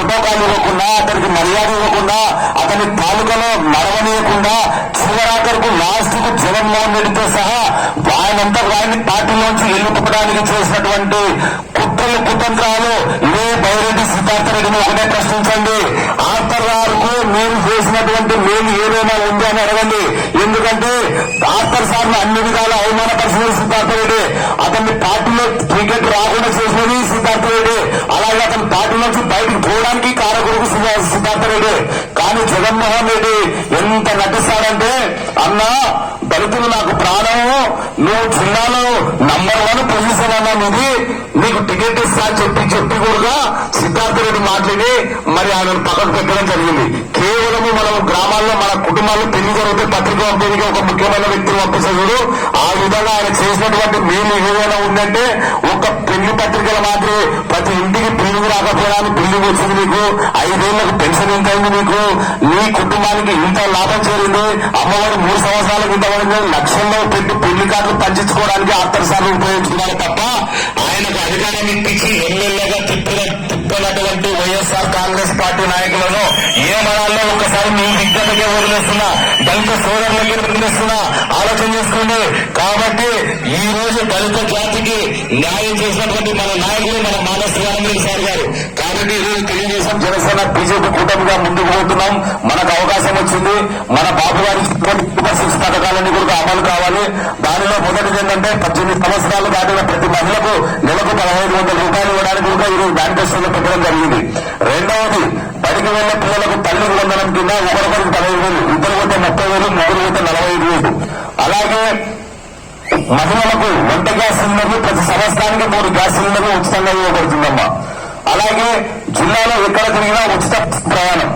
Protocol ఇవ్వకుండా అతనికి మర్యాద ఇవ్వకుండా అతని తాలూకాలో నడవనీయకుండా చివరాఖరుకు లాస్ట్కు జగన్మోహన్ రెడ్డితో సహా ఆయనంతా వారిని పార్టీలోంచి ఎన్నుకోవడానికి చేసినటువంటి కుట్రలు కుతంత్రాలు ఇదే బైరెడ్డి సిద్ధార్థ రెడ్డిని ఒకటే ప్రశ్నించండి. ఆర్థర్ గారికి మీరు చేసినటువంటి మేలు ఏదైనా ఉంది అని అడగండి. ఎందుకంటే ఆర్థర్ సార్ని అన్ని విధాల అవమానపరిచినది సిద్ధార్థ రెడ్డి అతన్ని పార్టీలో క్రికెట్ రాకుండా చేసినది సిద్ధార్థ రెడ్డి. అలాగే అతను పార్టీ నుంచి బయటకు పోవడానికి కారకుడు సిద్ధార్థ రెడ్డి కానీ జగన్మోహన్ రెడ్డి ఎంత నటిస్తాడంటే అన్నా దళితులు నాకు ప్రాణము. నువ్వు జిల్లాలో నంబర్ వన్ పొజిషన్ అన్నా నీది నీకు టికెట్ ఇస్తా చెప్పి చెప్పి కూడా సిద్ధార్థ రెడ్డి మాట్లాడి మరి ఆయన పక్కకు పెట్టడం జరిగింది. కేవలము మనం గ్రామాల్లో మన కుటుంబాల్లో పెళ్ళి జరిగితే పత్రిక పంపేందుకు ఒక ముఖ్యమైన వ్యక్తిని పంపిస్తాడు ఆ విధంగా ఆయన చేసినటువంటి మేలు ఏదైనా ఉందంటే ఒక ఇల్లు పత్రికల మాత్రమే ప్రతి ఇంటికి పిలుగు రాకపోవడానికి పెళ్ళి వచ్చింది మీకు? ఐదేళ్ళకు పెన్షన్ ఎంత అయింది మీకు? మీ కుటుంబానికి ఇంత లాభం చేరింది? అమ్మవారి మూడు సంవత్సరాలకు ఇంత పడింది. లక్షల్లో పెట్టి పెళ్ళి కార్డులు పంచుకోవడానికి అత్తరు సార్లు ఉపయోగించుకున్నారు తప్ప ఆయనకు అధికారం ఇప్పించి ఎమ్మెల్యేగా తిప్పిన తిప్పినటువంటి వైఎస్ఆర్ కాంగ్రెస్ పార్టీ నాయకులను ఏ మనాల్లో ఒకసారి మీ విజ్ఞతకే వదిలేస్తున్నా? దళిత సోదరులకే వదిలేస్తున్నా? అర్థం చేసుకోండి. కాబట్టి ఈ రోజు దళిత జాతికి న్యాయం చేసినటువంటి మన నాయకులు మన మానస్ రామరెడ్డి సార్ గారు. కాబట్టి ఈ రోజు తెలుగుదేశం జనసేన బీజేపీ కూటమిగా ముందుకు పోతున్నాం మనకు అవకాశం వచ్చింది. మన బాబు గారి సిక్స్ పథకాలన్నీ కూడా అమలు కావాలి. దానిలో మొదటిది ఏంటంటే పద్దెనిమిది సంవత్సరాలు దాటిన ప్రతి మహిళకు నెలకు పదహైదు వందల రూపాయలు ఇవ్వడానికి కూడా ఈరోజు మేనిఫెస్టోలో పెట్టడం జరిగింది. రెండవది బడికి వెళ్ళే పిల్లలకు తల్లి వందనం కింద అలాగే మహిళలకు వంట గ్యాస్ సిలిండర్లు ప్రతి సంవత్సరానికి మూడు గ్యాస్ సిలిండర్లు ఉచితంగా ఇవ్వబడుతుందమ్మా. అలాగే జిల్లాలో ఎక్కడ తిరిగినా ఉచిత ప్రయాణం.